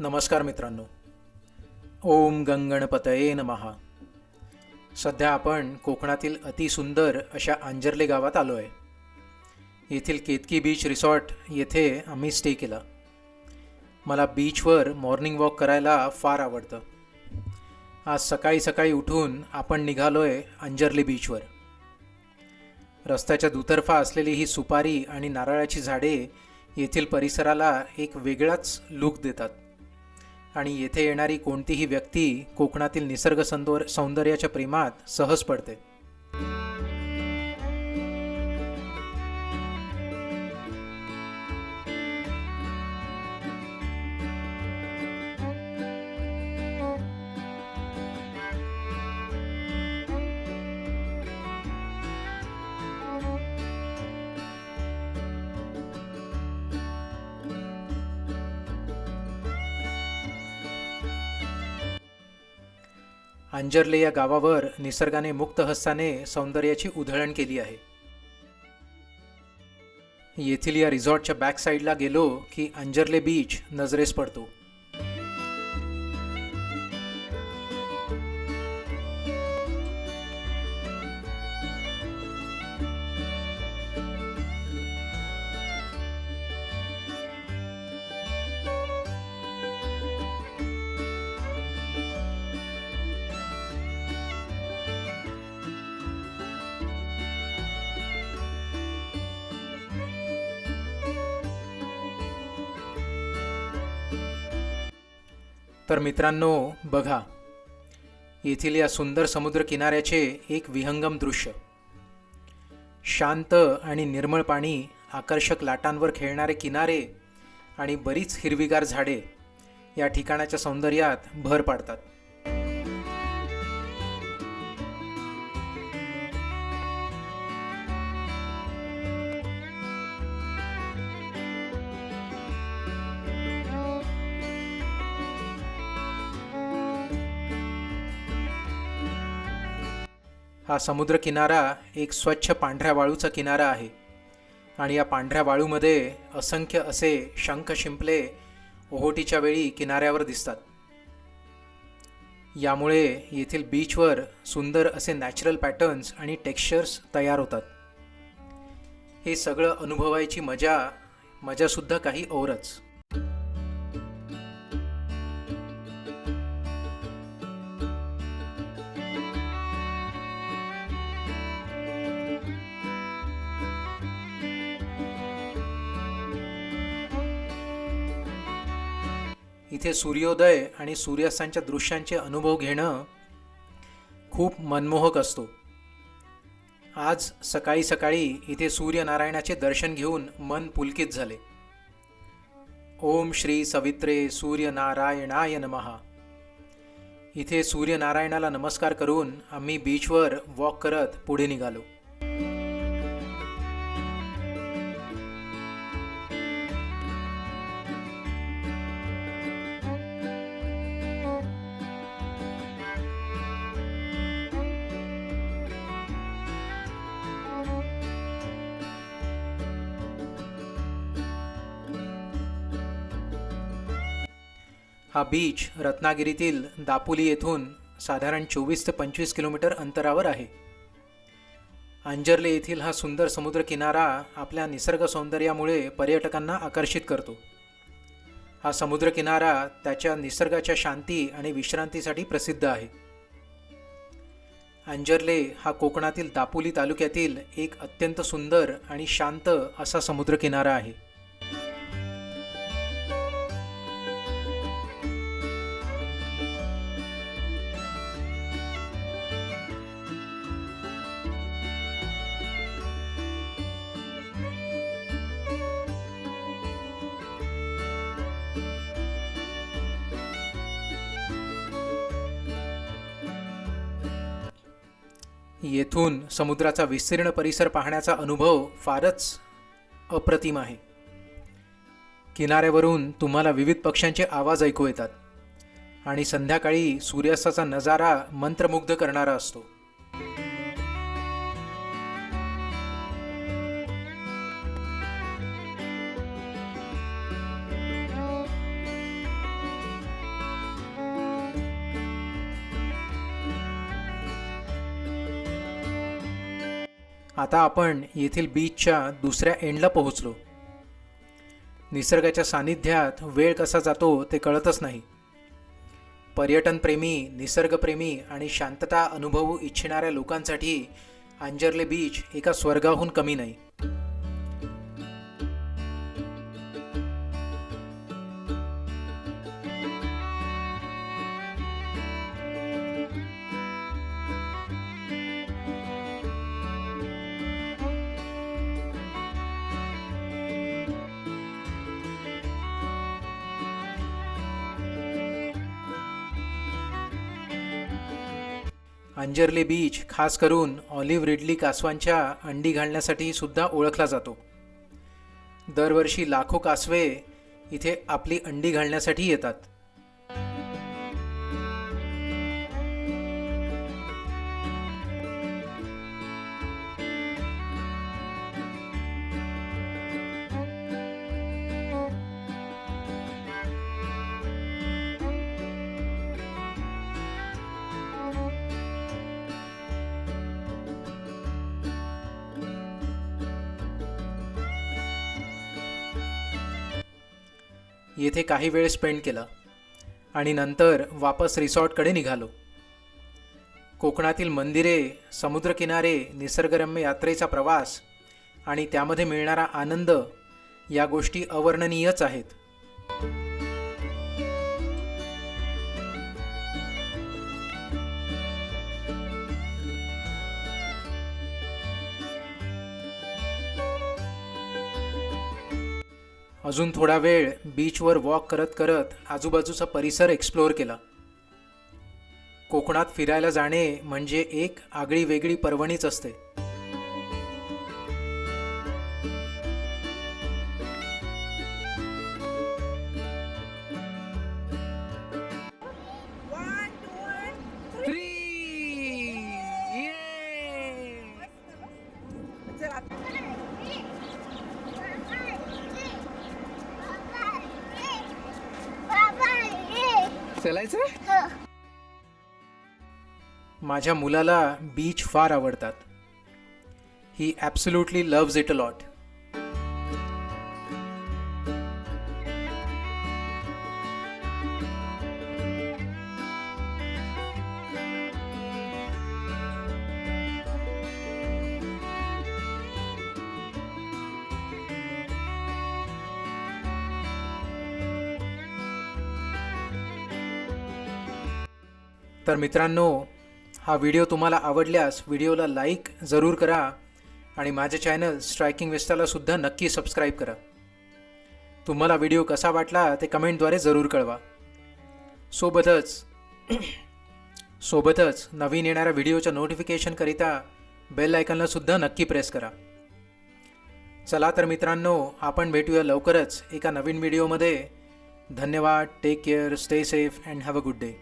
नमस्कार मित्रांनो. ओम गंगणपतये नमहा सध्या आपण कोकणातील अतिसुंदर अशा आंजर्ले गावात आलो आहे येथील केतकी बीच रिसॉर्ट येथे आम्ही स्टे केला. मला बीचवर मॉर्निंग वॉक करायला फार आवडतं. आज सकाळी सकाळी उठून आपण निघालो आहे अंजर्ली बीचवर. रस्त्याच्या दुतर्फा असलेली ही सुपारी आणि नारळाची झाडे येथील परिसराला एक वेगळाच लुक देतात. आणि येथे येणारी कोणतीही व्यक्ती कोकणातील निसर्ग सौंदर्याच्या प्रेमात सहज पडते. अंजर्ले या गावावर निसर्गाने मुक्त हस्ताने सौंदर्याची उधळण केली आहे. येथील या रिसॉर्टच्या बॅक साईडला गेलो की अंजर्ले बीच नजरेस पडतो. तर मित्रांनो बघा. येथील या सुंदर समुद्र किनाऱ्याचे एक विहंगम दृश्य. शांत आणि निर्मळ पाणी आकर्षक लाटांवर खेळणारे किनारे आणि बरीच हिरवीगार झाडे या ठिकाणाच्या सौंदर्यात भर पाडतात. हा समुद्रकिनारा एक स्वच्छ पांढऱ्या वाळूचा किनारा आहे. आणि या पांढऱ्या वाळूमध्ये असंख्य असे शंख शिंपले ओहोटीच्या वेळी किनाऱ्यावर दिसतात. यामुळे येथील बीचवर सुंदर असे नॅचरल पॅटर्न्स आणि टेक्स्चर्स तयार होतात. हे सगळं अनुभवायची मजा मजासुद्धा काही औरच इथे सूर्योदय आणि सूर्यास्तांच्या दृश्यांचे अनुभव घेणं खूप मनमोहक असतो. आज सकाळी सकाळी इथे सूर्यनारायणाचे दर्शन घेऊन मन पुलकित झाले. ओम श्री सवित्रे सूर्यनारायणाय नमहा इथे सूर्यनारायणाला नमस्कार करून आम्ही बीचवर वॉक करत पुढे निघालो. हा बीच रत्नागिरीतील दापोली येथून साधारण चोवीस ते पंचवीस किलोमीटर अंतरावर आहे. अंजर्ले येथील हा सुंदर समुद्रकिनारा आपल्या निसर्ग सौंदर्यामुळे पर्यटकांना आकर्षित करतो. हा समुद्रकिनारा त्याच्या निसर्गाच्या शांती आणि विश्रांतीसाठी प्रसिद्ध आहे. अंजर्ले हा कोकणातील दापोली तालुक्यातील एक अत्यंत सुंदर आणि शांत असा समुद्रकिनारा आहे. येथून समुद्राचा विस्तीर्ण परिसर पाहण्याचा अनुभव फारच अप्रतिम आहे. किनाऱ्यावरून तुम्हाला विविध पक्ष्यांचे आवाज ऐकू येतात आणि संध्याकाळी सूर्यास्ताचा नजारा मंत्रमुग्ध करणारा असतो. आता आपण येथील बीचच्या दुसऱ्या एंडला पोहोचलो. निसर्गाच्या सानिध्यात वेळ कसा जातो ते कळतच नाही. पर्यटनप्रेमी निसर्गप्रेमी आणि शांतता अनुभवू इच्छिणाऱ्या लोकांसाठी अंजर्ले बीच एका स्वर्गाहून कमी नाही. अंजर्ले बीच खास करून ऑलिव्ह रिडली कासवांच्या अंडी घालण्यासाठी सुद्धा ओळखला जातो. दरवर्षी लाखो कासवे इथे आपली अंडी घालण्यासाठी येतात. येथे काही वेळ स्पेंड केला आणि नंतर वापस रिसॉर्टकडे निघालो. कोकणातील मंदिरे समुद्रकिनारे निसर्गरम्य यात्रेचा प्रवास आणि त्यामध्ये मिळणारा आनंद या गोष्टी अवर्णनीयच आहेत. अजून थोडा वेळ बीचवर वॉक करत करत आजूबाजूचा परिसर एक्सप्लोअर केला. कोकणात फिरायला जाणे म्हणजे एक आगळी वेगळी पर्वणीच असते. चलायचं माझ्या मुलाला बीच फार आवडतात. ही absolutely loves it a lot तर मित्रांनो हा व्हिडिओ तुम्हाला आवडल्यास व्हिडिओला लाईक जरूर करा आणि माझे चॅनल स्ट्रायकिंग वेस्टालासुद्धा नक्की सबस्क्राईब करा. तुम्हाला व्हिडिओ कसा वाटला ते कमेंटद्वारे जरूर कळवा. सोबतच सोबतच नवीन येणाऱ्या व्हिडिओच्या नोटिफिकेशनकरिता बेल आयकनला सुद्धा नक्की प्रेस करा. चला तर मित्रांनो आपण भेटूया लवकरच एका नवीन व्हिडिओमध्ये. धन्यवाद take care stay safe and have a good day